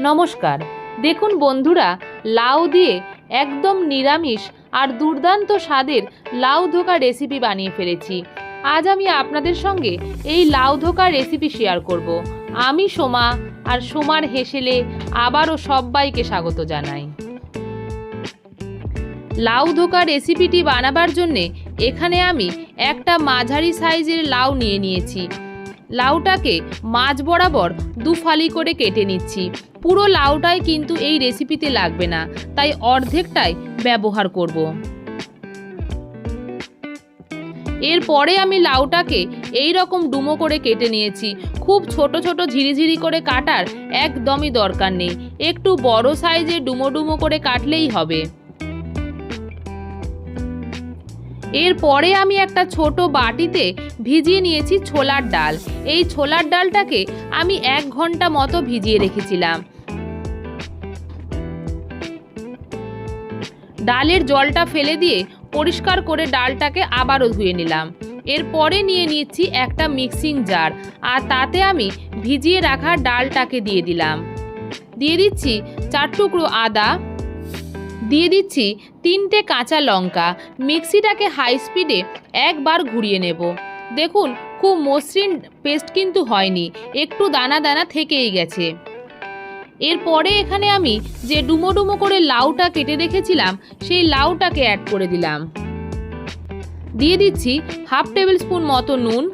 নমস্কার। দেখুন বন্ধুরা, লাউ দিয়ে একদম নিরামিষ আর দুর্দান্ত স্বাদের লাউ ধোকা রেসিপি বানিয়ে ফেলেছি। আজ আমি আপনাদের সঙ্গে এই লাউ ধোকা রেসিপি শেয়ার করব। আমি সোমা আর সোমার হেসেলে আবারও সবাইকে স্বাগত জানাই। লাউ ধোকা রেসিপিটি বানাবার জন্যে এখানে আমি একটা মাঝারি সাইজের লাউ নিয়ে নিয়েছি। লাউটাকে মাছ বরাবর দু ফালি করে কেটে নিচ্ছি। পুরো লাউটাই কিন্তু এই রেসিপিতে লাগবে না, তাই অর্ধেকটাই ব্যবহার করব। এরপরে আমি লাউটাকে এই রকম ডুমো করে কেটে নিয়েছি। খুব ছোট ছোট ঝিরিঝিরি করে কাটার একদমই দরকার নেই। একটু বড় সাইজে ডুমো ডুমো করে কাটলেই হবে। এরপরে আমি একটা ছোট বাটিতে ভিজিয়ে নিয়েছি ছোলার ডাল। এই ছোলার ডালটাকে আমি এক ঘণ্টা মতো ভিজিয়ে রেখেছিলাম। ডালের জলটা ফেলে দিয়ে পরিষ্কার করে ডালটাকে আবারও ধুয়ে নিলাম। এরপরে নিয়ে নিচ্ছি একটা মিক্সিং জার আর তাতে আমি ভিজিয়ে রাখা ডালটাকে দিয়ে দিলাম। দিয়ে দিচ্ছি চার টুকরো আদা দিয়ে দিচ্ছি তিনটে কাঁচা লঙ্কা। মিক্সিটাকে হাই স্পিডে একবার ঘুরিয়ে নেব। দেখুন, খুব মসৃণ পেস্ট কিন্তু হয়নি, একটু দানা দানা থেকেই গেছে। এরপরে এখানে আমি যে ডুমো ডুমো করে লাউটা কেটে রেখেছিলাম, সেই লাউটাকে অ্যাড করে দিলাম। দিয়ে দিচ্ছি হাফ টেবিল স্পুন মতো নুন,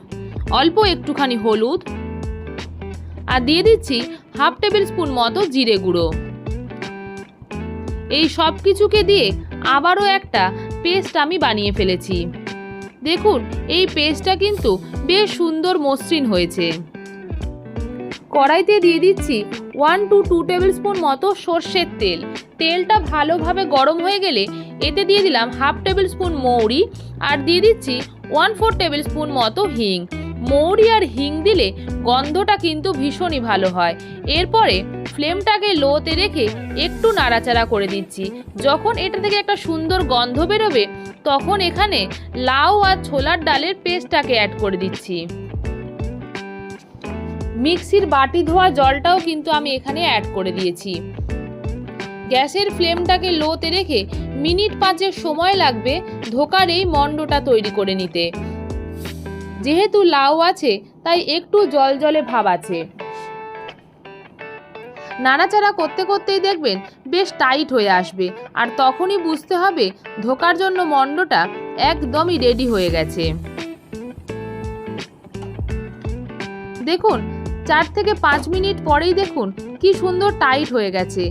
অল্প একটুখানি হলুদ। আর দিয়ে দিচ্ছি হাফ টেবিল স্পুন মতো জিরে গুঁড়ো। এই সব কিছুকে দিয়ে আবারও একটা পেস্ট আমি বানিয়ে ফেলেছি। দেখুন, এই পেস্টটা কিন্তু বেশ সুন্দর মসৃণ হয়েছে। কড়াইতে দিয়ে দিচ্ছি one two two tablespoon মতো সর্ষের তেল। তেলটা ভালোভাবে গরম হয়ে গেলে এতে দিয়ে দিলাম হাফ টেবিল স্পুন মৌরি আর দিয়ে দিচ্ছি ওয়ান ফোর টেবিল স্পুন মতো হিং। মৌরি আর হিং দিলে গন্ধটা কিন্তু ভীষণই ভালো হয়। এরপরে ফ্লেমটাকে লোতে রেখে একটু নাড়াচাড়া করে দিচ্ছি। যখন এটা থেকে একটা সুন্দর গন্ধ বেরোবে, তখন এখানে লাউ আর ছোলার ডালের পেস্টটাকে অ্যাড করে দিচ্ছি। মিক্সির বাটি ধোয়া জলটাও কিন্তু আমি এখানে অ্যাড করে দিয়েছি। গ্যাসের ফ্লেমটাকে লোতে রেখে মিনিট পাঁচের সময় লাগবে ধোকার এই মণ্ডটা তৈরি করে নিতে। যেহেতু লাউ আছে, তাই একটু জল জলে ভাব আছে। নাড়াচাড়া করতে করতেই দেখবেন বেশ টাইট হয়ে আসবে, আর তখনই বুঝতে হবে ধোকার জন্য মণ্ডটা একদমই রেডি হয়ে গেছে। দেখুন, চার থেকে পাঁচ মিনিট পরেই দেখুন কি সুন্দর টাইট হয়ে গেছে।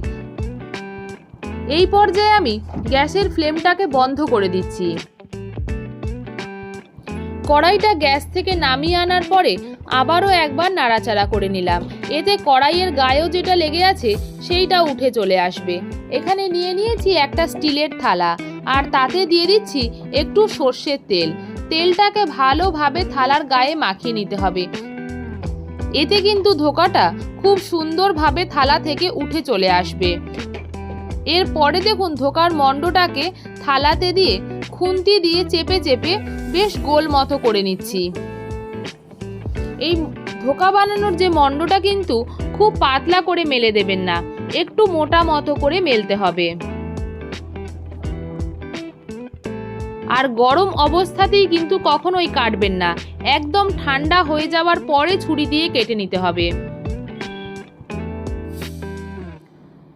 এই পর্যায়ে আমি গ্যাসের ফ্লেমটাকে বন্ধ করে দিচ্ছি। কড়াইটা গ্যাস থেকে নামিয়ে আনার পরে আবারও একবার নাড়াচাড়া করে নিলাম। এতে কড়াইয়ের গায়েও যেটা লেগে আছে, সেইটা উঠে চলে আসবে। এখানে নিয়ে নিয়েছি একটা স্টিলের থালা, আর তাতে দিয়ে দিচ্ছি একটু সর্ষের তেল। তেলটাকে ভালোভাবে থালার গায়ে মাখিয়ে নিতে হবে। এতে কিন্তু ধোকাটা খুব সুন্দরভাবে থালা থেকে উঠে চলে আসবে। এরপরে দেখুন ধোকার মণ্ডটাকে থালাতে দিয়ে খুন্তি দিয়ে চেপে চেপে বেশ গোল মতো করে নিচ্ছি। এই ধোকা বানানোর যে মণ্ডটা কিন্তু খুব পাতলা করে মেলে দেবেন না, একটু মোটা মতো করে মেলতে হবে। আর গরম অবস্থাতেই কিন্তু কখনোই কাটবেন না, একদম ঠান্ডা হয়ে যাওয়ার পরে ছুরি দিয়ে কেটে নিতে হবে।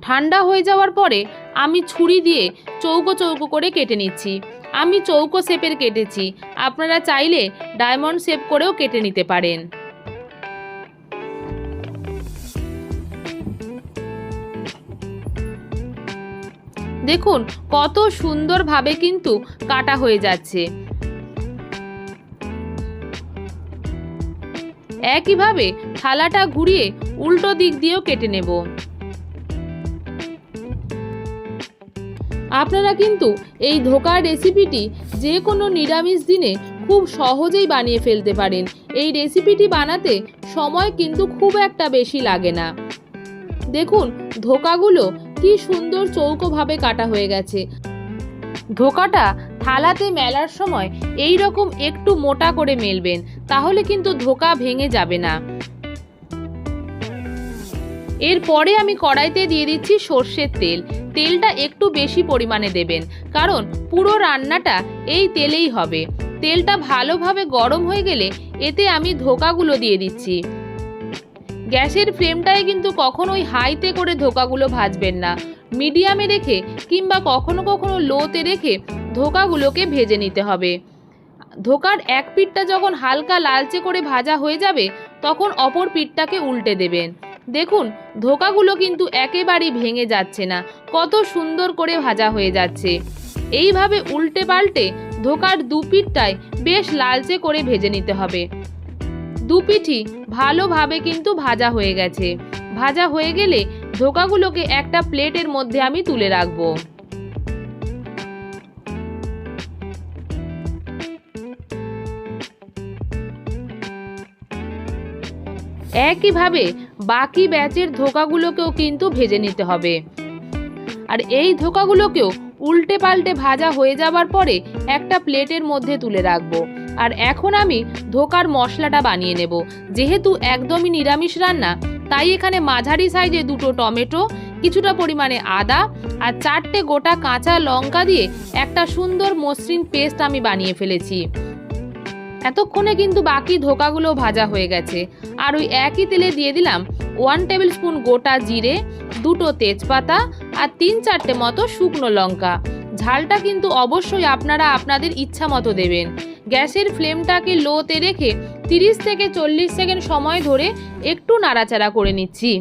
ঠান্ডা হয়ে যাওয়ার পরে আমি ছুরি দিয়ে চৌকো চৌকো করে কেটে নিচ্ছি। আমি চৌকো শেপের কেটেছি। আপনারা চাইলে ডায়মন্ড শেপ করেও কেটে নিতে পারেন। দেখুন, কত সুন্দরভাবে কিন্তু কাটা হয়ে যাচ্ছে। একইভাবে থালাটা ঘুরিয়ে উল্টো দিক দিয়েও কেটে নেব। আপনারা কিন্তু এই ধোকার রেসিপিটি যে কোনো নিরামিষ দিনে খুব সহজেই বানিয়ে ফেলতে পারেন। এই রেসিপিটি বানাতে সময় কিন্তু খুব একটা বেশি লাগে না। দেখুন, ধোকাগুলো কি সুন্দর চৌকোভাবে কাটা হয়ে গেছে। ধোকাটা থালাতে মেলার সময় এই রকম একটু মোটা করে মেলবেন, তাহলে কিন্তু ধোকা ভেঙে যাবে না। এরপরে আমি কড়াইতে দিয়ে দিচ্ছি সর্ষের তেল। তেলটা একটু বেশি পরিমাণে দেবেন, কারণ পুরো রান্নাটা এই তেলেই হবে। তেলটা ভালোভাবে গরম হয়ে গেলে এতে আমি ধোকাগুলো দিয়ে দিচ্ছি। গ্যাসের ফ্লেমটায় কিন্তু কখনোই হাইতে করে ধোকাগুলো ভাজবেন না। মিডিয়ামে রেখে কিংবা কখনো কখনো লোতে রেখে ধোকাগুলোকে ভেজে নিতে হবে। ধোকার এক পিঠটা যখন হালকা লালচে করে ভাজা হয়ে যাবে, তখন অপর পিঠটাকে উল্টে দেবেন। দেখুন, ধোকাগুলো কিন্তু একেবারেই ভেঙে যাচ্ছে না। কত সুন্দর করে ভাজা হয়ে যাচ্ছে। এইভাবে উল্টে পাল্টে ধোকার দুপিঠটায় বেশ লালচে করে ভেজে নিতে হবে। দুপিঠি ভালোভাবে কিন্তু ভাজা হয়ে গেছে। ভাজা হয়ে গেলে ধোকাগুলোকে একটা প্লেটের মধ্যে আমি তুলে রাখব। একইভাবে বাকি ব্যাচের ধোকাগুলোকেও কিন্তু ভেজে নিতে হবে। আর এই ধোকাগুলোকেও উল্টে পাল্টে ভাজা হয়ে যাবার পরে একটা প্লেটের মধ্যে তুলে রাখব। আর এখন আমি ধোকার মশলাটা বানিয়ে নেব। যেহেতু একদমই নিরামিষ রান্না, তাই এখানে মাঝারি সাইজে দুটো টমেটো, কিছুটা পরিমাণে আদা আর চারটে গোটা কাঁচা লঙ্কা দিয়ে একটা সুন্দর মসৃণ পেস্ট আমি বানিয়ে ফেলেছি। এতক্ষণে কিন্তু বাকি ধোকাগুলো ভাজা হয়ে গেছে। আর ওই একই তেলে দিয়ে দিলাম ওয়ান টেবিল স্পুন গোটা জিরে, দুটো তেজপাতা আর তিন চারটে মতো শুকনো লঙ্কা। ঝালটা কিন্তু অবশ্যই আপনারা আপনাদের ইচ্ছা মতো দেবেন। গ্যাসের ফ্লেমটাকে লোতে রেখে তিরিশ থেকে চল্লিশ সেকেন্ড সময় ধরে একটু নাড়াচাড়া করে নিচ্ছি।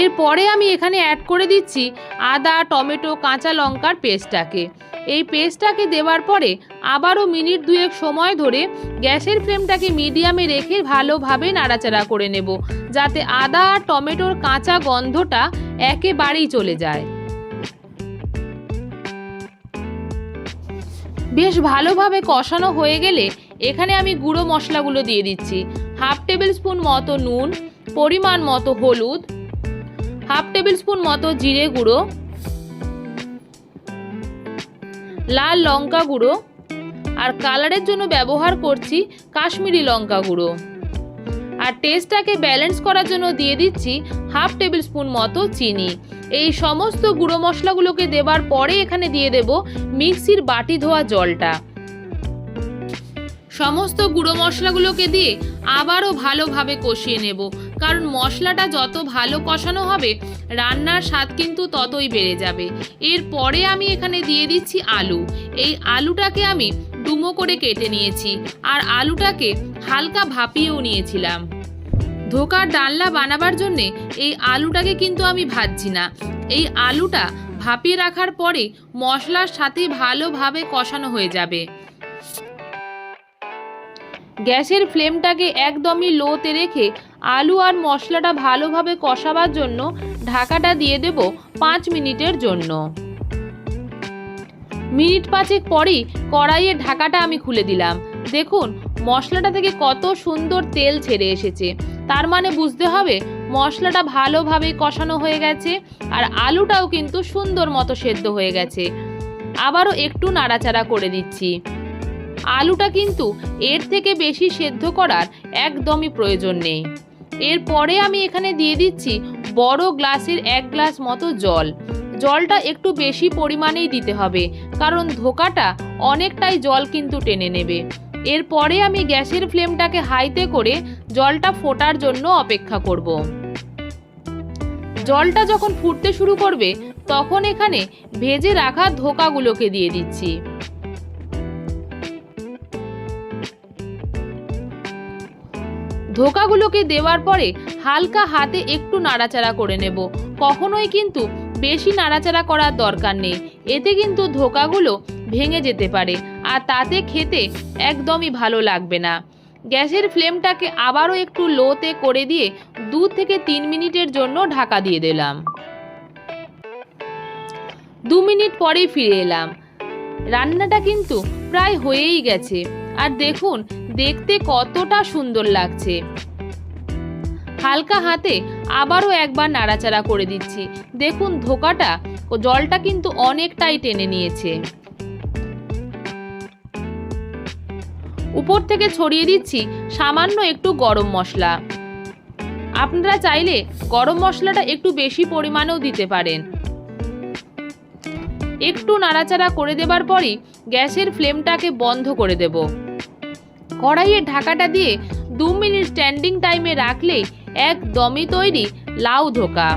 এরপরে আমি এখানে অ্যাড করে দিচ্ছি আদা, টমেটো, কাঁচা লঙ্কার পেস্টটাকে। এই পেস্টটাকে দেওয়ার পরে আবারও মিনিট দুয়েক সময় ধরে গ্যাসের ফ্লেমটাকে মিডিয়ামে রেখে ভালোভাবে নাড়াচাড়া করে নেব, যাতে আদা আর টমেটোর কাঁচা গন্ধটা একেবারেই চলে যায়। বেশ ভালোভাবে কষানো হয়ে গেলে এখানে আমি গুঁড়ো মশলাগুলো দিয়ে দিচ্ছি। হাফ টেবিল স্পুন মতো নুন, পরিমাণ মতো হলুদ, হাফ টেবিল স্পুন মতো জিরে গুঁড়ো লাল লঙ্কা গুঁড়ো আর কালারের জন্য ব্যবহার করছি কাশ্মীরি লঙ্কা গুঁড়ো। আর টেস্টটাকে ব্যালেন্স করার জন্য দিয়ে দিচ্ছি হাফ টেবিল স্পুন মতো চিনি। এই সমস্ত গুঁড়ো মশলাগুলোকে দেবার পরে এখানে দিয়ে দেব মিক্সির বাটি ধোয়া জলটা। সমস্ত গুঁড়ো মশলাগুলোকে দিয়ে আবারও ভালোভাবে কষিয়ে নেব। কারণ মশলাটা যত ভালো কষানো হবে, রান্নার স্বাদ কিন্তু ততই বেড়ে যাবে। এরপরে আমি এখানে দিয়ে দিচ্ছি আলু। এই আলুটাকে আমি ডুমো করে কেটে নিয়েছি আর আলুটাকে হালকা ভাপিয়েও নিয়েছিলাম। ধোকার ডালনা বানাবার জন্যে এই আলুটাকে কিন্তু আমি ভাজছি না। এই আলুটা ভাপিয়ে রাখার পরে মশলার সাথে ভালোভাবে কষানো হয়ে যাবে। গ্যাসের ফ্লেমটাকে একদমই লোতে রেখে আলু আর মশলাটা ভালোভাবে কষাবার জন্য ঢাকাটা দিয়ে দেব পাঁচ মিনিটের জন্য। মিনিট পাঁচেক পরেই কড়াইয়ের ঢাকাটা আমি খুলে দিলাম। দেখুন, মশলাটা থেকে কত সুন্দর তেল ছেড়ে এসেছে। তার মানে বুঝতে হবে, মশলাটা ভালোভাবে কষানো হয়ে গেছে আর আলুটাও কিন্তু সুন্দর মতো সেদ্ধ হয়ে গেছে। আবারও একটু নাড়াচাড়া করে দিচ্ছি আলুটা কিন্তু এর থেকে বেশি সেদ্ধ করার একদমই প্রয়োজন নেই। এরপরে আমি এখানে দিয়ে দিচ্ছি বড় গ্লাসের এক গ্লাস মতো জল। জলটা একটু বেশি পরিমাণেই দিতে হবে, কারণ ধোকাটা অনেকটাই জল কিন্তু টেনে নেবে। এরপরে আমি গ্যাসের ফ্লেমটাকে হাইতে করে জলটা ফোটার জন্য অপেক্ষা করব। জলটা যখন ফুটতে শুরু করবে, তখন এখানে ভেজে রাখা ধোকাগুলোকে দিয়ে দিচ্ছি। ধোকাগুলোকে দেওয়ার পরে হালকা হাতে একটু নাড়াচাড়া করে নেব। কখনোই কিন্তু বেশি নাড়াচাড়া করার দরকার নেই। এতে কিন্তু ধোকাগুলো ভেঙে যেতে পারে, আর তাতে খেতে একদমই ভালো লাগবে না। গ্যাসের ফ্লেমটাকে আবারও একটু লোতে করে দিয়ে দু থেকে তিন মিনিটের জন্য ঢাকা দিয়ে দিলাম। দু মিনিট পরেই ফিরে এলাম। রান্নাটা কিন্তু প্রায় হয়েই গেছে। আর দেখুন দেখতে কতটা সুন্দর লাগছে। হালকা হাতে আবারও একবার নাড়াচাড়া করে দিচ্ছি। দেখুন ধোকাটা জলটা কিন্তু অনেকটাই টেনে নিয়েছে। উপর থেকে ছড়িয়ে দিচ্ছি সামান্য একটু গরম মশলা। আপনারা চাইলে গরম মশলাটা একটু বেশি পরিমাণেও দিতে পারেন। একটু নাড়াচাড়া করে দেবার পরই গ্যাসের ফ্লেমটাকে বন্ধ করে দেব। কড়াইয়ের ঢাকাটা দিয়ে দু মিনিট স্ট্যান্ডিং টাইমে রাখলেই একদমই তৈরি লাউ ধোকা।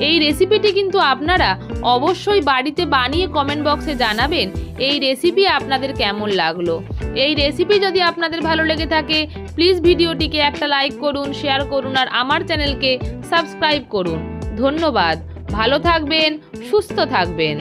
এই রেসিপিটি কিন্তু আপনারা অবশ্যই বাড়িতে বানিয়ে কমেন্ট বক্সে জানাবেন এই রেসিপি আপনাদের কেমন লাগল। এই রেসিপি যদি আপনাদের ভালো লেগে থাকে প্লিজ ভিডিওটিকে একটা লাইক করুন শেয়ার করুন আর আমার চ্যানেলকে সাবস্ক্রাইব করুন। ধন্যবাদ। ভালো থাকবেন, সুস্থ থাকবেন।